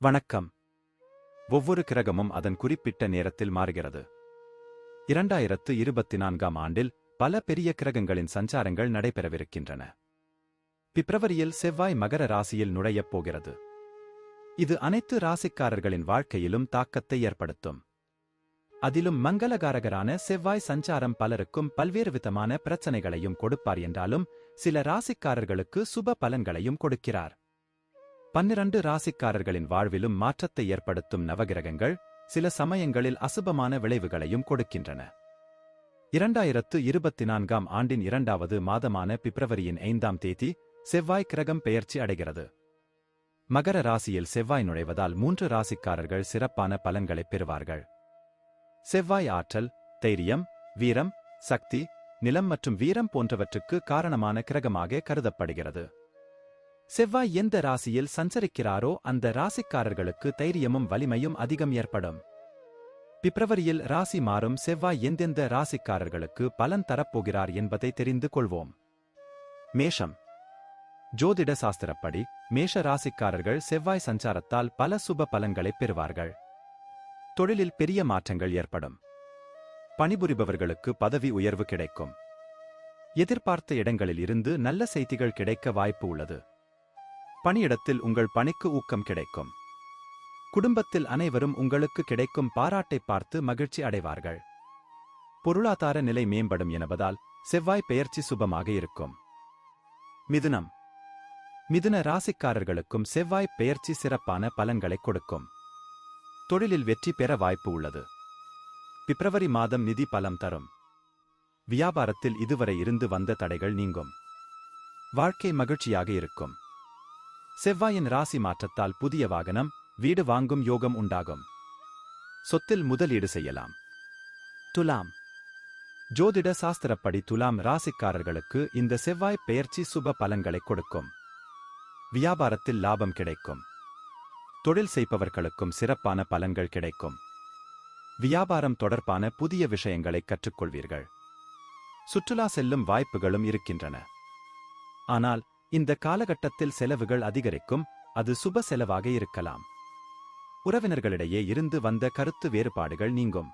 வணக்கம். ஒவ்வொரு கிரகமும் அதன் குறிப்பிட்ட நேரத்தில் மாறுகிறது. இரண்டாயிரத்து இருபத்தி நான்காம் ஆண்டில் பல பெரிய கிரகங்களின் சஞ்சாரங்கள் நடைபெறவிருக்கின்றன. பிப்ரவரியில் செவ்வாய் மகர ராசியில் நுழையப் போகிறது. இது அனைத்து ராசிக்காரர்களின் வாழ்க்கையிலும் தாக்கத்தை ஏற்படுத்தும். அதிலும் மங்களகாரகரான செவ்வாய் சஞ்சாரம் பலருக்கும் பல்வேறு விதமான பிரச்சனைகளையும் கொடுப்பார் என்றாலும் சில ராசிக்காரர்களுக்கு சுப பலன்களையும் கொடுக்கிறார். பன்னிரண்டு ராசிக்காரர்களின் வாழ்விலும் மாற்றத்தை ஏற்படுத்தும் நவகிரகங்கள் சில சமயங்களில் அசுபமான விளைவுகளையும் கொடுக்கின்றன. இரண்டாயிரத்து இருபத்தி நான்காம் ஆண்டின் இரண்டாவது மாதமான பிப்ரவரியின் ஐந்தாம் தேதி செவ்வாய் கிரகம் பெயர்ச்சி அடைகிறது. மகர ராசியில் செவ்வாய் நுழைவதால் மூன்று ராசிக்காரர்கள் சிறப்பான பலன்களைப் பெறுவார்கள். செவ்வாய் ஆற்றல் தைரியம் வீரம் சக்தி நிலம் மற்றும் வீரம் போன்றவற்றுக்கு காரணமான கிரகமாக கருதப்படுகிறது. செவ்வாய் எந்த ராசியில் சஞ்சரிக்கிறாரோ அந்த ராசிக்காரர்களுக்கு தைரியமும் வலிமையும் அதிகம் ஏற்படும். பிப்ரவரியில் ராசி மாறும் செவ்வாய் எந்தெந்த ராசிக்காரர்களுக்கு பலன் தரப்போகிறார் என்பதை தெரிந்து கொள்வோம். மேஷம். ஜோதிட சாஸ்திரப்படி மேஷ ராசிக்காரர்கள் செவ்வாய் சஞ்சாரத்தால் பல சுப பலன்களை பெறுவார்கள். தொழிலில் பெரிய மாற்றங்கள் ஏற்படும். பணிபுரிபவர்களுக்கு பதவி உயர்வு கிடைக்கும். எதிர்பார்த்த இடங்களில் இருந்து நல்ல செய்திகள் கிடைக்க வாய்ப்பு உள்ளது. பணியிடத்தில் உங்கள் பணிக்கு ஊக்கம் கிடைக்கும். குடும்பத்தில் அனைவரும் உங்களுக்கு கிடைக்கும் பாராட்டை பார்த்து மகிழ்ச்சி அடைவார்கள். பொருளாதார நிலை மேம்படும் என்பதால் செவ்வாய் பெயர்ச்சி சுபமாக இருக்கும். மிதுனம். மிதுன ராசிக்காரர்களுக்கும் செவ்வாய் பெயர்ச்சி சிறப்பான பலன்களை கொடுக்கும். தொழிலில் வெற்றி பெற வாய்ப்பு உள்ளது. பிப்ரவரி மாதம் நிதி பலம் தரும். வியாபாரத்தில் இதுவரை இருந்து வந்த தடைகள் நீங்கும். வாழ்க்கை மகிழ்ச்சியாக இருக்கும். செவ்வாயின் ராசி மாற்றத்தால் புதிய வாகனம் வீடு வாங்கும் யோகம் உண்டாகும். சொத்தில் முதலீடு செய்யலாம். துலாம். ஜோதிட சாஸ்திரப்படி துலாம் ராசிக்காரர்களுக்கு இந்த செவ்வாய் பெயர்ச்சி சுப பலன்களை கொடுக்கும். வியாபாரத்தில் லாபம் கிடைக்கும். தொழில் செய்பவர்களுக்கும் சிறப்பான பலன்கள் கிடைக்கும். வியாபாரம் தொடர்பான புதிய விஷயங்களை கற்றுக்கொள்வீர்கள். சுற்றுலா செல்லும் வாய்ப்புகளும் இருக்கின்றன. ஆனால் இந்த காலகட்டத்தில் செலவுகள் அதிகரிக்கும் அது சுப செலவாக இருக்கலாம். உறவினர்களிடையே இருந்து வந்த கருத்து வேறுபாடுகள் நீங்கும்.